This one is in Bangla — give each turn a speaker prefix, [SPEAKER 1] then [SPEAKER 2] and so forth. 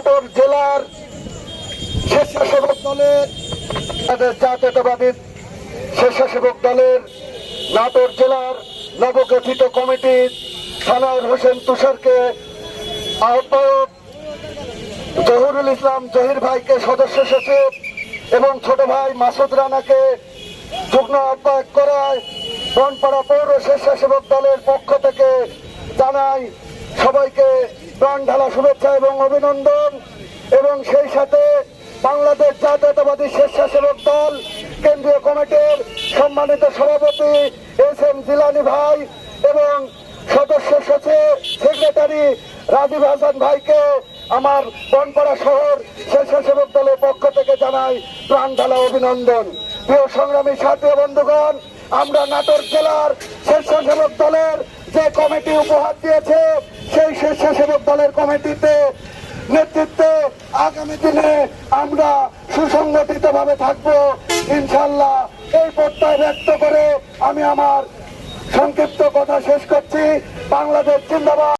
[SPEAKER 1] নাটোর জেলার স্বেচ্ছাসেবক দলের, তাদের জাতীয়তাবাদী স্বেচ্ছাসেবক দলের নাটোর জেলার নবগঠিত কমিটির সানাউর হোসেন তুষারকে আহ্বায়ক জহুরুল ইসলাম জহির ভাইকে সদস্য সচিব এবং ছোট ভাই মাসুদ রানাকে যুগ্ম আহ্বায়ক করায় বনপাড়া পৌর স্বেচ্ছাসেবক দলের পক্ষ থেকে জানাই সবাইকে প্রাণ ঢালা শুভেচ্ছা এবং অভিনন্দন। এবং সেই সাথে বাংলাদেশ জাতীয়তাবাদী স্বেচ্ছাসেবক দল, কেন্দ্রীয় কমিটির সম্মানিত সভাপতি এস এম জিলানি ভাই এবং সদস্য সচিব সেক্রেটারি রাজীব হাসান ভাইকে আমার বনপাড়া শহর স্বেচ্ছাসেবক দলের পক্ষ থেকে জানাই প্রাণ ঢালা অভিনন্দন। প্রিয় সংগ্রামী সাথী বন্ধুগণ, আমরা নাটোর জেলার স্বেচ্ছাসেবক দলের যে কমিটি উপহার দিয়েছে স্বেচ্ছাসেবক দলের কমিটিতে নেতৃত্বে আগামী দিনে আমরা সুসংগঠিত ভাবে থাকব। ইনশাল্লাহ এই প্রত্যয় ব্যক্ত করে আমি আমার সংক্ষিপ্ত কথা শেষ করছি। বাংলাদেশ জিন্দাবাদ।